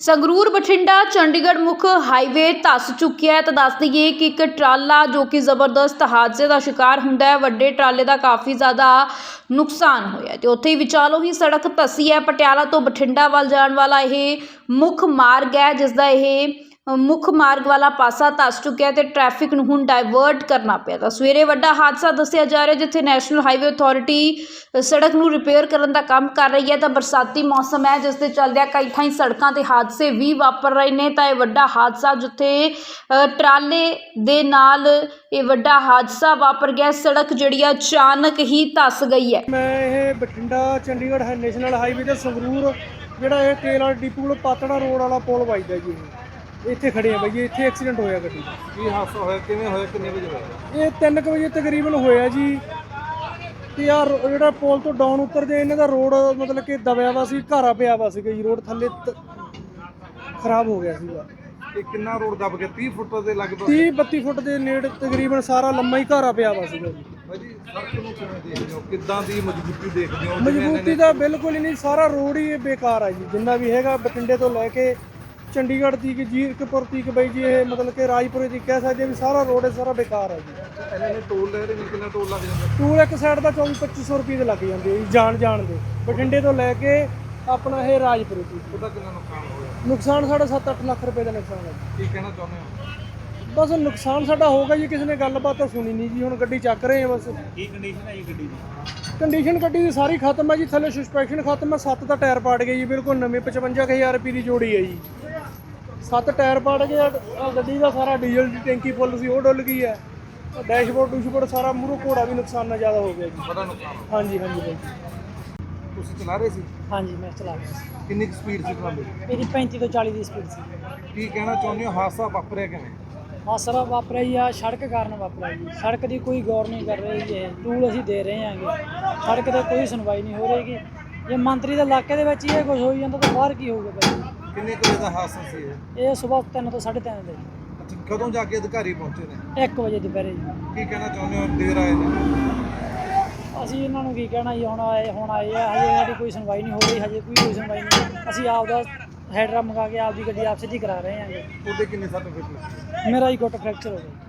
ਸੰਗਰੂਰ ਬਠਿੰਡਾ ਚੰਡੀਗੜ੍ਹ ਮੁੱਖ ਹਾਈਵੇ ਧੱਸ ਚੁੱਕਿਆ ਹੈ। ਤਾਂ ਦੱਸ ਦਈਏ ਕਿ ਇੱਕ ਟਰਾਲਾ ਜੋ ਕਿ ਜ਼ਬਰਦਸਤ ਹਾਦਸੇ ਦਾ ਸ਼ਿਕਾਰ ਹੁੰਦਾ ਹੈ, ਵੱਡੇ ਟਰਾਲੇ ਦਾ ਕਾਫੀ ਜ਼ਿਆਦਾ ਨੁਕਸਾਨ ਹੋਇਆ ਹੈ। ਤੇ ਉੱਥੇ ਹੀ ਵਿਚਾਲੋਂ ਹੀ ਸੜਕ ਧੱਸੀ ਹੈ। ਪਟਿਆਲਾ ਤੋਂ ਬਠਿੰਡਾ ਵੱਲ ਜਾਣ ਵਾਲਾ ਇਹ ਮੁੱਖ ਮਾਰਗ ਹੈ, ਜਿਸ ਦਾ ਇਹ ਮੁੱਖ ਮਾਰਗ ਵਾਲਾ ਪਾਸਾ ਧੱਸ ਚੁੱਕਿਆ ਤੇ ਟ੍ਰੈਫਿਕ ਨੂੰ ਹੁਣ ਡਾਇਵਰਟ ਕਰਨਾ ਪਿਆ ਤਾਂ ਸਵੇਰੇ ਵੱਡਾ ਹਾਦਸਾ ਦੱਸਿਆ ਜਾ ਰਿਹਾ ਜਿੱਥੇ ਨੈਸ਼ਨਲ ਹਾਈਵੇ ਅਥਾਰਟੀ ਸੜਕ ਨੂੰ ਰਿਪੇਅਰ ਕਰਨ ਦਾ ਕੰਮ ਕਰ ਰਹੀ ਹੈ ਤਾਂ ਬਰਸਾਤੀ ਮੌਸਮ ਹੈ ਜਿਸ ਦੇ ਚੱਲਦਿਆਂ ਕਈ ਥਾਈਂ ਸੜਕਾਂ ਤੇ ਹਾਦਸੇ ਵੀ ਵਾਪਰ ਰਹੇ ਨੇ ਤਾਂ ਇਹ ਵੱਡਾ ਹਾਦਸਾ ਜਿੱਥੇ ਟਰਾਲੇ ਦੇ ਨਾਲ ਇਹ ਵੱਡਾ ਹਾਦਸਾ ਵਾਪਰ ਗਿਆ। ਸੜਕ ਜਿਹੜੀ ਆ ਅਚਾਨਕ ਹੀ ਧੱਸ ਗਈ ਹੈ। ਮੈਂ ਇਹ ਬਠਿੰਡਾ, ਚੰਡੀਗੜ੍ਹ ਹੈ ਨੈਸ਼ਨਲ ਹਾਈਵੇ ਤੇ ਸੰਗਰੂਰ, ਜਿਹੜਾ ਇਹ ਤੇਲ ਵਾਲਾ ਡਿਪੂ ਕੋਲ ਪਾਤੜਾ ਰੋਡ ਵਾਲਾ ਪੁਲ ਵੱਜਦਾ ਜੀ ਇੱਥੇ ਖੜੇ ਆ ਬਈ ਇੱਥੇ ਐਕਸੀਡੈਂਟ ਹੋਇਆ ਗੱਡੀ ਦਾ। ਕੀ ਹਾਦਸਾ ਹੋਇਆ? ਕਿਵੇਂ ਹੋਇਆ? ਕਿੰਨੇ ਵਜੇ ਹੋਇਆ? ਇਹ 3 ਵਜੇ ਤਕਰੀਬਨ ਹੋਇਆ ਜੀ। ਤੇ ਯਾਰ ਜਿਹੜਾ ਪੁਲ ਤੋਂ ਡਾਊਨ ਉਤਰਦੇ ਇਹਨਾਂ ਦਾ ਰੋਡ ਮਤਲਬ ਕਿ ਦਬਿਆ ਵਾ ਸੀ ਘਾਰਾ ਪਿਆ ਵਾ ਸੀਗਾ ਜੀ ਰੋਡ ਥੱਲੇ ਤ- ਖਰਾਬ ਹੋ ਗਿਆ ਸੀਗਾ। ਇਹ ਕਿੰਨਾ ਰੋਡ ਦਬ ਗਿਆ? 30 ਫੁੱਟ ਦੇ ਲਗਭਗ। 30 32 ਫੁੱਟ ਦੇ ਨੇੜੇ ਤਕਰੀਬਨ ਸਾਰਾ ਲੰਮਾ ਹੀ ਘਾਰਾ ਪਿਆ ਵਾ ਸੀਗਾ ਜੀ। ਭਾਜੀ ਸੜਕ ਨੂੰ ਕਿਵੇਂ ਦੇਖਦੇ ਹੋ? ਕਿੱਦਾਂ ਦੀ ਮਜ਼ਬੂਤੀ ਦੇਖਦੇ ਹੋ? ਜਿਵੇਂ ਇਹਨਾਂ ਮਜ਼ਬੂਤੀ ਦਾ ਬਿਲਕੁਲ ਹੀ ਨਹੀਂ ਸਾਰਾ ਰੋਡ ਹੀ ਬੇਕਾਰ ਹੈ ਜੀ। ਜਿੰਨਾ ਵੀ ਹੈਗਾ ਬਠਿੰਡੇ ਤੋਂ ਲੈ ਕੇ ਚੰਡੀਗੜ੍ਹ ਤੀਕ ਜੀਰਕਪੁਰ ਤੀਕ ਬਈ ਜੀ ਇਹ ਮਤਲਬ ਕਿ ਰਾਜਪੁਰੇ ਦੀ ਕਹਿ ਸਕਦੇ ਹਾਂ ਵੀ ਸਾਰਾ ਰੋਡ ਇਹ ਸਾਰਾ ਬੇਕਾਰ ਹੈ ਜੀ। ਇਹਨਾਂ ਨੇ ਟੋਲ ਲੈ ਰਹੇ ਨੇ ਕਿੰਨਾ ਟੋਲ ਲੱਗ ਜਾਂਦਾ? ਟੂਲ ਇੱਕ ਸਾਈਡ ਦਾ 24 2500 ਰੁਪਏ ਦੇ ਲੱਗ ਜਾਂਦੇ ਆ ਜੀ ਜਾਣ ਜਾਣ ਦੇ। ਬਠਿੰਡੇ ਤੋਂ ਲੈ ਕੇ ਆਪਣਾ ਇਹ ਰਾਜਪੁਰੇ ਤੀਕ ਉਹਦਾ ਕਿੰਨਾ ਨੁਕਸਾਨ ਹੋਇਆ? ਨੁਕਸਾਨ ਸਾਡਾ 7-8 ਲੱਖ ਰੁਪਏ ਦਾ ਨੁਕਸਾਨ ਹੈ ਜੀ। ਕੀ ਕਹਿਣਾ ਚਾਹੁੰਦੇ ਹੋ? ਬਸ ਨੁਕਸਾਨ ਸਾਡਾ ਹੋਗਾ ਜੀ ਕਿਸੇ ਨੇ ਗੱਲਬਾਤ ਤਾਂ ਸੁਣੀ ਨਹੀਂ ਜੀ ਹੁਣ ਗੱਡੀ ਚੱਕ ਰਹੇ ਆ ਬਸ। ਕੀ ਕੰਡੀਸ਼ਨ ਹੈ ਜੀ ਗੱਡੀ ਦੀ? ਕੰਡੀਸ਼ਨ ਗੱਡੀ ਦੀ ਸਾਰੀ ਖਤਮ ਹੈ ਜੀ ਥੱਲੇ ਸਸਪੈਂਸ਼ਨ ਖਤਮ ਹੈ ਸੱਤ ਦਾ ਟਾਇਰ ਪਾੜ ਗਿਆ ਜੀ ਬਿਲਕੁਲ ਨਵੇਂ 55000 ਰੁਪਏ ਦੀ ਜੋੜੀ ਹੈ ਜੀ। ਸੱਤ ਟਾਇਰ ਪਾੜ ਗਏ ਆਹ ਗੱਡੀ ਦਾ ਸਾਰਾ ਡੀਜ਼ਲ ਦੀ ਟੈਂਕੀ ਫੁੱਲ ਸੀ ਉਹ ਡੁੱਲ ਗਈ ਹੈ। ਡੈਸ਼ਬੋਰਡ ਡੂਸ਼ਬੋਰਡ ਸਾਰਾ ਮੂਹਰੋਂ ਘੋੜਾ ਵੀ ਨੁਕਸਾਨ ਨਾਲ ਜ਼ਿਆਦਾ ਹੋ ਗਿਆ ਜੀ। ਬੜਾ ਨੁਕਸਾਨ ਹੋਇਆ। ਹਾਂਜੀ ਹਾਂਜੀ ਬਾਈ ਤੁਸੀਂ ਚਲਾ ਰਹੇ ਸੀ? ਹਾਂਜੀ ਮੈਂ ਚਲਾ ਰਿਹਾ ਸੀ। ਕਿੰਨੀ ਸਪੀਡ ਸੀ ਤੁਹਾਡੀ? ਮੇਰੀ 35 ਤੋਂ 40 ਦੀ ਸਪੀਡ ਸੀ। ਕੀ ਕਹਿਣਾ ਚਾਹੁੰਦੇ ਹੋ? ਹਾਦਸਾ ਵਾਪਰਿਆ ਕਿਵੇਂ? ਹਾਸਰਾ ਵਾਪਰਿਆ ਜੀ ਆ ਸੜਕ ਕਾਰਨ ਵਾਪਰਿਆ ਜੀ। ਸੜਕ ਦੀ ਕੋਈ ਗੌਰ ਨਹੀਂ ਕਰ ਰਹੀ ਜੀ ਇਹ ਟੂਲ ਅਸੀਂ ਦੇ ਰਹੇ ਹਾਂਗੇ ਸੜਕ ਤੇ ਕੋਈ ਸੁਣਵਾਈ ਨਹੀਂ ਹੋ ਰਹੀਗੀ ਜੇ। ਮੰਤਰੀ ਦੇ ਇਲਾਕੇ ਦੇ ਵਿੱਚ ਹੀ ਇਹ ਕੁਝ ਹੋਈ ਜਾਂਦਾ ਤਾਂ ਬਾਹਰ ਕੀ ਹੋਊਗਾ ਭਾਈ? ਕਿੰਨੇ ਕੁ ਵਜੇ ਦਾ ਹਾਦਸਾ ਸੀ ਇਹ? ਇਹ ਸਵੇਰ 3 ਤੋਂ 3:30 ਦੇ। ਅੱਛਾ, ਕਦੋਂ ਜਾ ਕੇ ਅਧਿਕਾਰੀ ਪਹੁੰਚੇ ਨੇ? 1 ਵਜੇ ਦੁਪਹਿਰੇ ਜੀ। ਕੀ ਕਹਿਣਾ ਚਾਹੁੰਦੇ ਹੋ? ਦੇਰ ਆਏ ਨੇ? ਅਸੀਂ ਇਹਨਾਂ ਨੂੰ ਕੀ ਕਹਿਣਾ ਜੀ ਹੁਣ ਆਏ ਹੁਣ ਆਏ ਆ। ਹਜੇ ਸਾਡੀ ਕੋਈ ਸੁਣਵਾਈ ਨਹੀਂ ਹੋ ਰਹੀ ਹਜੇ ਕੋਈ ਕੋਈ ਸੁਣਵਾਈ ਨਹੀਂ। ਅਸੀਂ ਆਪਦਾ ਹੈਡਰਾ ਮੰਗਾ ਕੇ ਆਪਦੀ ਗੱਡੀ ਆਪ ਸਿੱਧੀ ਕਰਾ ਰਹੇ ਹਾਂਗੇ ਉਹਦੇ ਕਿੰਨੇ ਸਰਟੀਫਿਕੇਟ ਮੇਰਾ ਹੀ ਗੁੱਟ ਫ੍ਰੈਕਚਰ ਹੋ ਗਿਆ।